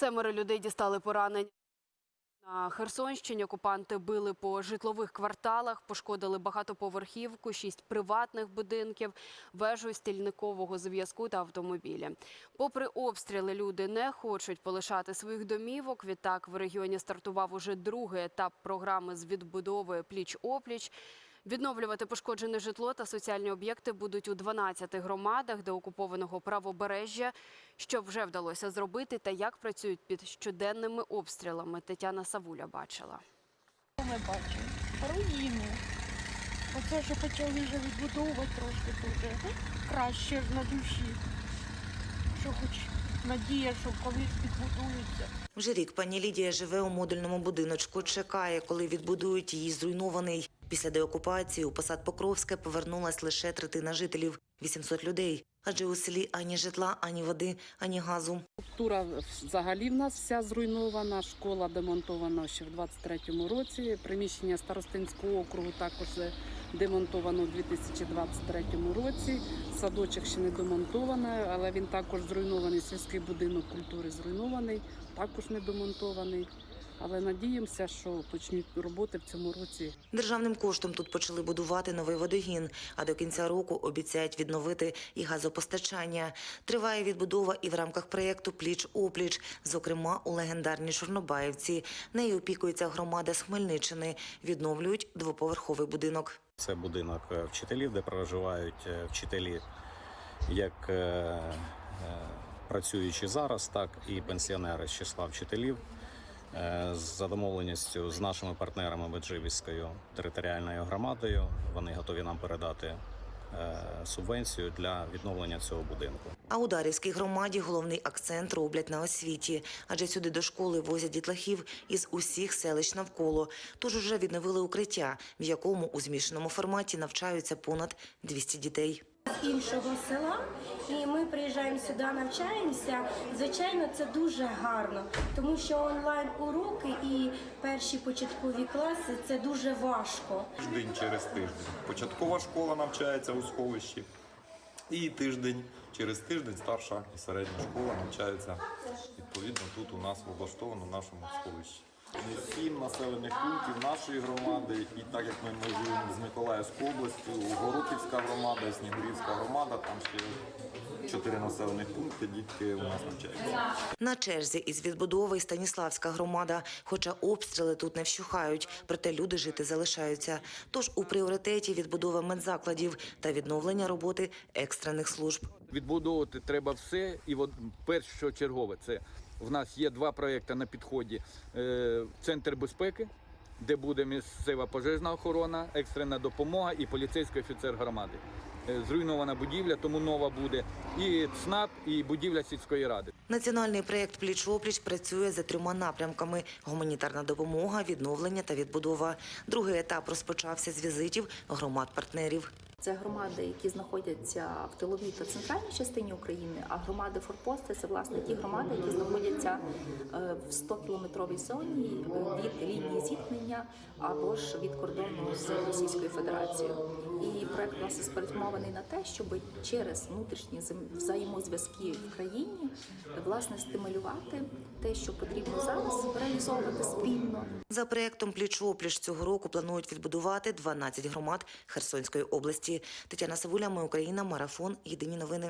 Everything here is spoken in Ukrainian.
Семеро людей дістали поранень. На Херсонщині окупанти били по житлових кварталах, пошкодили багатоповерхівку, шість приватних будинків, вежу стільникового зв'язку та автомобілі. Попри обстріли, люди не хочуть полишати своїх домівок. Відтак в регіоні стартував уже другий етап програми з відбудови пліч-опліч. Відновлювати пошкоджене житло та соціальні об'єкти будуть у 12 громадах деокупованого правобережжя. Що вже вдалося зробити та як працюють під щоденними обстрілами, Тетяна Савуля бачила. Ми бачимо руїни. Оце, що почали вже відбудовувати трошки дуже краще на душі. Що хоч надія, що колись відбудується. Вже рік пані Лідія живе у модульному будиночку. Чекає, коли відбудують її зруйнований. Після деокупації у посад Покровське повернулась лише третина жителів 800 людей. Адже у селі ані житла, ані води, ані газу. Структура взагалі в нас вся зруйнована. Школа демонтована ще в 23-му році. Приміщення старостинського округу також демонтовано у 2023 році. Садочок ще не демонтований, але він також зруйнований. Сільський будинок культури зруйнований, також не демонтований. Але надіємося, що почнуть роботи в цьому році. Державним коштом тут почали будувати новий водогін, а до кінця року обіцяють відновити і газопостачання. Триває відбудова і в рамках проєкту Пліч опліч, зокрема у легендарній Чорнобаївці. Нею опікується громада з Хмельниччини. Відновлюють двоповерховий будинок. Це будинок е, вчителів, де проживають е, вчителі, як е, е, зараз, так і пенсіонери з числа вчителів. Е, За домовленістю з нашими партнерами Меджибіською територіальною громадою вони готові нам передати е, субвенцію для відновлення цього будинку. А у Дарівській громаді головний акцент роблять на освіті, адже сюди до школи возять дітлахів із усіх селищ навколо. Тож уже відновили укриття, в якому у змішаному форматі навчаються понад 200 дітей. з іншого села, і ми приїжджаємо сюди, навчаємося. Звичайно, це дуже гарно, тому що онлайн уроки і перші початкові класи це дуже важко. тиждень через тиждень. Початкова школа навчається у сховищі, і тиждень. Через тиждень старша і середня школа навчається. Відповідно тут у нас облаштовано в нашому сховищі. Сім населених пунктів нашої громади, і так як ми межуємо з Миколаївською областю, Гороківська громада, Снігурівська громада, там ще чотири населених пункти, дітки у нас навчаються. На черзі із відбудови Станіславська громада, хоча обстріли тут не вщухають, проте люди жити залишаються. Тож у пріоритеті відбудова медзакладів та відновлення роботи екстрених служб. Відбудовувати треба все, і от першочергове це в нас є два проекти на підході: Е, центр безпеки, де буде місцева пожежна охорона, екстрена допомога і поліцейський офіцер громади. Е, Зруйнована будівля, тому нова буде. І ЦНАП, і будівля сільської ради. Національний проєкт «Пліч-опліч» працює за трьома напрямками: гуманітарна допомога, відновлення та відбудова. Другий етап розпочався з візитів громад-партнерів. Це громади, які знаходяться в тиловій та центральній частині України, а громади форпости це власне ті громади, які знаходяться е, в 100-кілометровій зоні е, від лінії зіткнення або ж від кордону з Російською Федерацією. І проект нас спрямований на те, щоб через внутрішні взаємозв'язки в країні власне стимулювати те, що потрібно зараз реалізовувати спільно. За проєктом «Пліч-опліч» цього року планують відбудувати 12 громад Херсонської області. Тетяна Савуля, Ми Україна, Марафон. Єдині новини.